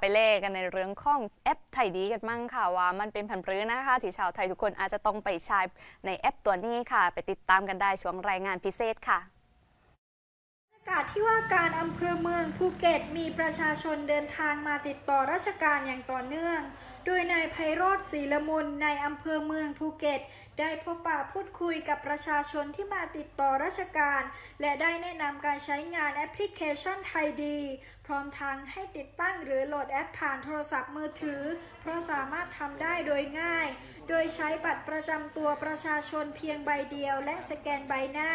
ไปเล่กันในเรื่องของแอปไทยดีกันมั่งค่ะว่ามันเป็นผันพื้นนะคะที่ชาวไทยทุกคนอาจจะต้องไปใช้ในแอปตัวนี้ค่ะ ไปติดตามกันได้ช่วงรายงานพิเศษค่ะประกาศที่ว่าการอำเภอเมืองภูเก็ตมีประชาชนเดินทางมาติดต่อราชการอย่างต่อเนื่อง โดยนายไพโรธศรีละมุนในอำเภอเมืองภูเก็ต ได้พบปะพูดคุยกับประชาชนที่มาติดต่อราชการ และได้แนะนำการใช้งานแอปพลิเคชันไทยดี พร้อมทั้งให้ติดตั้งหรือโหลดแอปผ่านโทรศัพท์มือถือ เพราะสามารถทำได้โดยง่าย โดยใช้บัตรประจำตัวประชาชนเพียงใบเดียว และสแกนใบหน้า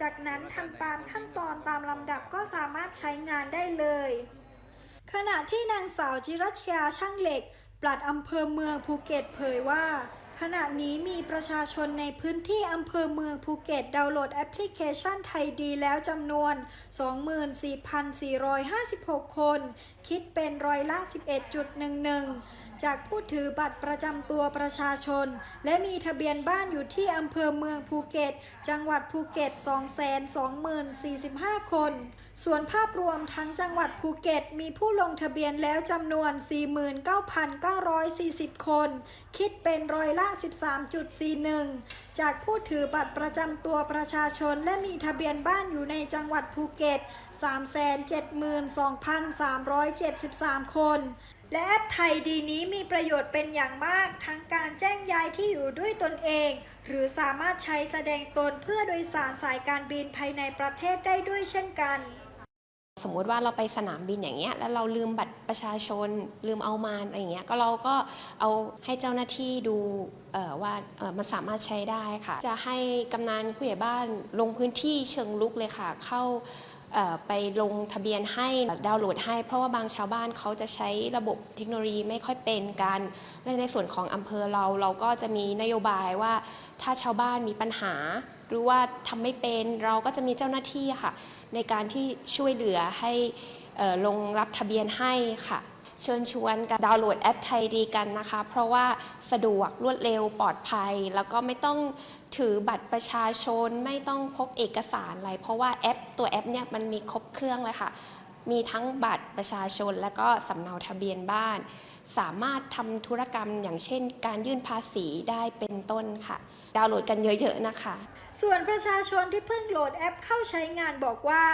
จากนั้นทำตามขั้นตอนตามลำดับก็สามารถใช้งานได้เลยขณะที่นางสาวจิรัชยาช่างเหล็ก ปลัดอำเภอเมืองภูเก็ตเผยว่า ขณะนี้มีประชาชนในพื้นที่อำเภอเมืองภูเก็ตดาวน์โหลดแอปพลิเคชันไทยดีแล้วจำนวน 24,456 คน คิดเป็นร้อยละ 11.11 จากผู้ถือบัตรประจำตัวประชาชน และมีทะเบียนบ้านอยู่ที่อำเภอเมืองภูเก็ต จังหวัดภูเก็ต 220,045 คน ส่วนภาพรวมทั้งจังหวัดภูเก็ต มีผู้ลงทะเบียนแล้วจำนวน 49,940 คน คิดเป็นร้อยละ13.41 จากผู้ถือบัตรประจำตัวประชาชนและมีทะเบียนบ้านอยู่ในจังหวัดภูเก็ต 372,373 คน และแอปไทยดีนี้มีประโยชน์เป็นอย่างมาก ทั้งการแจ้งย้ายที่อยู่ด้วยตนเอง หรือสามารถใช้แสดงตนเพื่อโดยสารสายการบินภายในประเทศได้ด้วยเช่นกัน สมมุติว่าเราไปสนามบินอย่างเงี้ยแล้วเราลืมบัตรประชาชนลืมเอามาอะไรอย่างเงี้ยก็เราก็เอาให้เจ้าหน้าที่ดูว่ามันสามารถใช้ได้ค่ะ จะให้กำนันผู้ใหญ่บ้านลงพื้นที่เชิงลุกเลยค่ะ เข้าไปลงทะเบียนให้ดาวน์โหลดให้ เพราะว่าบางชาวบ้านเขาจะใช้ระบบเทคโนโลยีไม่ค่อยเป็นกันและในส่วนของอำเภอเราเราก็จะมีนโยบายว่าถ้าชาวบ้านมีปัญหา หรือว่าทำไม่เป็นเราก็จะมีเจ้าหน้าที่ค่ะ ในการที่ช่วยเหลือให้ลงรับทะเบียนให้ค่ะ เชิญชวนกันดาวน์โหลดแอปไทยดีกันนะคะ เพราะว่าสะดวกรวดเร็วปลอดภัย แล้วก็ไม่ต้องถือบัตรประชาชน ไม่ต้องพกเอกสารอะไร เพราะว่าแอปตัวแอปเนี่ยมันมีครบเครื่องเลยค่ะ มีทั้งบัตรประชาชน และก็สำเนาทะเบียนบ้าน สามารถทำธุรกรรมอย่างเช่น การยื่นภาษีได้เป็นต้นค่ะ ดาวน์โหลดกันเยอะๆนะคะ ส่วนประชาชนที่เพิ่งโหลดแอปเข้าใช้งานบอกว่า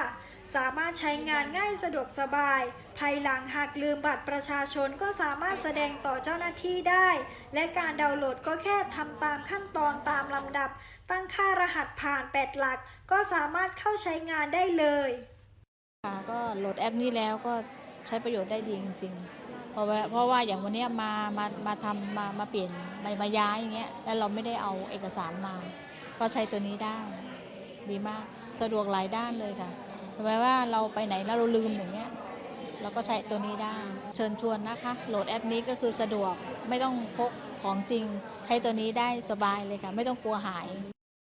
สามารถใช้งานง่ายสะดวกสบาย ภายหลังหากลืมบัตรประชาชนก็สามารถแสดงต่อเจ้าหน้าที่ได้ และการดาวน์โหลดก็แค่ทำตามขั้นตอนตามลำดับ ตั้งค่ารหัสผ่าน 8 หลัก ก็สามารถเข้าใช้งานได้เลย ค่ะก็โหลดแอปนี้แล้วก็ใช้ประโยชน์ได้ดีจริง ๆ เพราะว่าเพราะว่าอย่างวันนี้มามามาทำมามาเปลี่ยนมามาย้ายอย่างเงี้ยแล้วเราไม่ได้เอาเอกสารมา ก็ใช้ตัวนี้ได้ ดีมากสะดวกหลายด้านเลยค่ะแม้ว่าเราไปไหนแล้วเราลืมอย่างเงี้ยเราก็ใช้ตัวนี้ได้ เชิญชวนนะคะ โหลดแอปนี้ก็คือสะดวกไม่ต้องพกของจริง ใช้ตัวนี้ได้สบายเลยค่ะ ไม่ต้องกลัวหาย